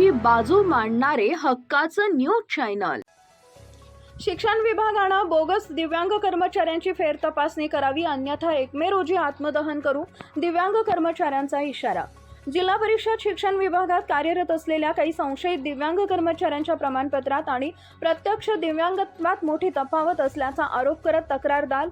दिव्यांगांची बाजू मांडणारे हक्काचं न्यूज चॅनल. शिक्षण विभागानं बोगस दिव्यांग कर्मचाऱ्यांची फेर तपासणी करावी अन्यथा एक मे रोजी आत्मदहन करू दिव्यांग कर्मचाऱ्यांचा इशारा. जिल्हा परिषद शिक्षण विभागात कार्यरत असलेल्या काही संशयित दिव्यांग कर्मचाऱ्यांच्या प्रमाणपत्रात आणि प्रत्यक्ष दिव्यांगत्वात मोठी तफावत असल्याचा आरोप करत तक्रारदार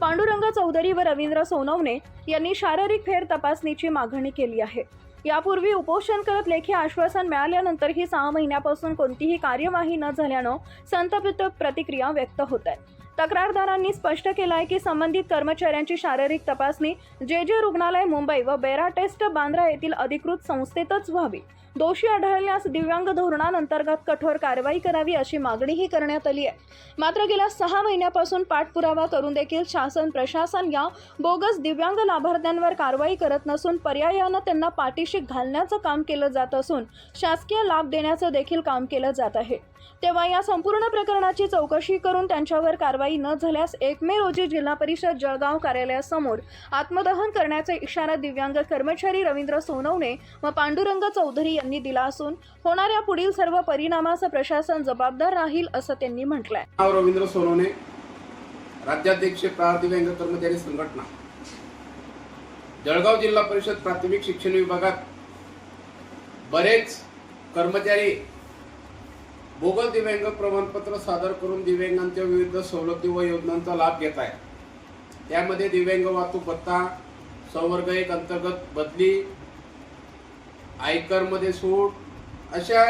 पांडुरंग चौधरी व रवींद्र सोनवणे यांनी शारीरिक फेर तपासणीची मागणी केली आहे. यापूर्वी उपोषण करत लेखी आश्वासन मिळाल्यानंतरही सहा महिन्यापासून कोणतीही कार्यवाही न झाल्यानं संतप्त प्रतिक्रिया व्यक्त होत आहे. तक्रारदारांनी स्पष्ट केलं आहे की संबंधित कर्मचाऱ्यांची शारीरिक तपासणी जे जे रुग्णालय मुंबई व बेरा टेस्ट बांद्रा येथील अधिकृत संस्थेतच व्हावी. दोषी आढळल्यास दिव्यांग धोरणांतर्गत कठोर कारवाई करावी अशी मागणीही करण्यात आली आहे. मात्र गेल्या सहा महिन्यापासून पाठपुरावा करून देखील शासन प्रशासन या बोगस दिव्यांग लाभार्थ्यांवर कारवाई करत नसून पर्यायानं त्यांना पाठीशी घालण्याचं काम केलं जात असून शासकीय लाभ देण्याचं देखील काम केलं जात आहे. तेव्हा या संपूर्ण प्रकरणाची चौकशी करून त्यांच्यावर कारवाई न झाल्यास एक मे रोजी जिल्हा परिषद जळगाव कार्यालयासमोर आत्मदहन करण्याचा इशारा दिव्यांग कर्मचारी रवींद्र सोनवणे व पांडुरंग चौधरी यांनी दिला असून होणाऱ्या पुढील सर्व परिणामाचं प्रशासन जबाबदार राहील असं त्यांनी म्हटलंय. रवींद्र सोनवणे राज्याध्यक्ष प्रार दिव्यांग कर्मचारी संघटना. जळगाव जिल्हा परिषद प्राथमिक शिक्षण विभागात बरेच कर्मचारी भोगल दिव्यांग प्रमाणपत्र सादर करून दिव्यांगांच्या विविध सवलती व योजनांचा लाभ घेत आहे त्यामध्ये दिव्यांग वाहतूक भत्ता संवर्ग एक अंतर्गत बदली आयकरमध्ये सूट अशा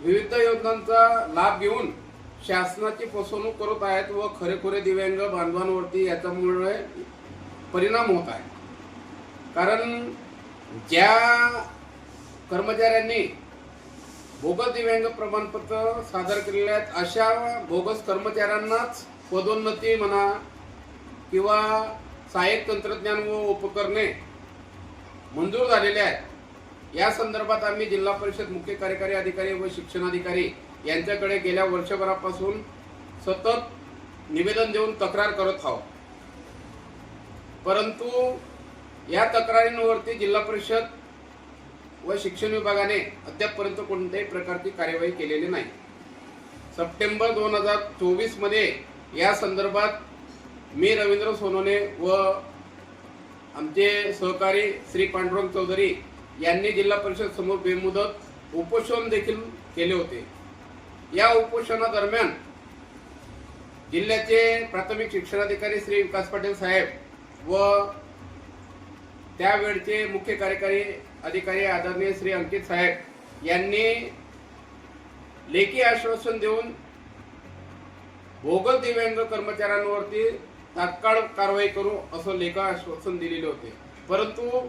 विविध योजनांचा लाभ घेऊन शासनाची फसवणूक करत आहेत व खरेखुरे दिव्यांग बांधवांवरती याच्यामुळे परिणाम होत आहे. कारण ज्या कर्मचाऱ्यांनी बोगस दिव्यांग प्रमाणपत्र सादर केलेले आहेत अशा बोगस कर्मचाऱ्यांनाच पदोन्नती म्हणा किंवा सहाय्यक तंत्रज्ञान व उपकरणे मंजूर झालेले आहेत. या संदर्भात आम्ही जिल्हा परिषद मुख्य कार्यकारी अधिकारी व शिक्षणाधिकारी यांच्याकडे गेल्या वर्षभरापासून सतत निवेदन देऊन तक्रार करत आहोत. परंतु या तक्रारींवरती जिल्हा परिषद व शिक्षण विभागाने अद्यापपर्यंत कोणत्याही प्रकारची कार्यवाही केलेली नाही. सप्टेंबर दोन हजार चोवीसमध्ये या संदर्भात मी रवींद्र सोनोने व आमचे सहकारी श्री पांडुरंग चौधरी यांनी जिल्हा परिषद समोर बेमुदत उपोषण देखील केले होते. या उपोषणादरम्यान जिल्ह्याचे प्राथमिक शिक्षणाधिकारी श्री विकास पाटील साहेब व त्यावेळचे मुख्य कार्यकारी अधिकारी आदरणीय श्री अंकित साहेब यांनी लेखी आश्वासन देऊन भोगल दिव्यांग कर्मचाऱ्यांवरती तात्काळ कारवाई करू असं लेखा आश्वासन दिलेले होते. परंतु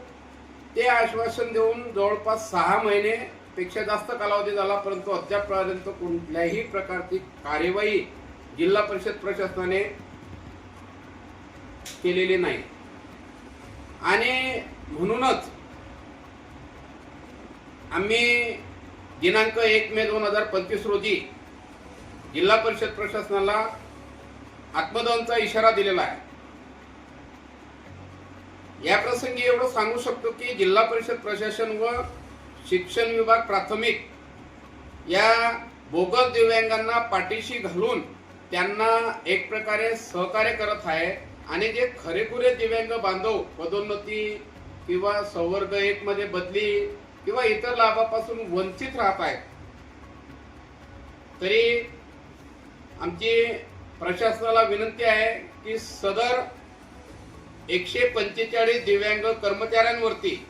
ते आश्वासन देऊन जवळपास सहा महिने पेक्षा जास्त कालावधी झाला परंतु अद्यापपर्यंत कोणत्याही प्रकारची कार्यवाही जिल्हा परिषद प्रशासनाने केलेली नाही. आणि म्हणूनच आम्ही दिनांक एक मे दोन हजार पंचवीस रोजी जिल्हा परिषद प्रशासनाला आत्मदहनचा इशारा दिलेला आहे. या प्रसंगी एवढं सांगू शकतो की जिल्हा परिषद प्रशासन व शिक्षण विभाग प्राथमिक या बोगस दिव्यांगांना पाठीशी घालून त्यांना एक प्रकारे सहकार्य करत आहे. आणि जे खरेखुरे दिव्यांग बांधव पदोन्नती किंवा संवर्ग एक मध्ये बदली किंवा इतर लाभापासून वंचित राहत आहेत. तरी आमची प्रशासनाला विनंती आहे की सदर एकशे पंचेचाळीस दिव्यांग कर्मचाऱ्यांवरती.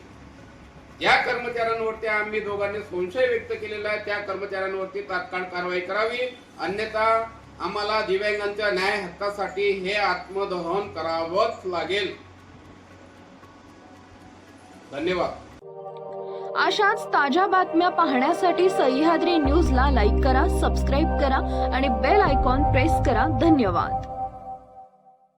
ज्या कर्मचाऱ्यांवरती आम्ही दोघांनी संशय व्यक्त केलेला आहे. त्या कर्मचाऱ्यांवरती तात्काळ कारवाई करावी. अन्यथा आम्हाला दिव्यांगांच्या न्याय हक्कासाठी हे आत्मदहन करावंच लागेल. धन्यवाद. अशाच ताज्या बातम्या पाहण्यासाठी सह्याद्री न्यूजला लाईक करा सबस्क्राईब करा आणि बेल आयकॉन प्रेस करा. धन्यवाद.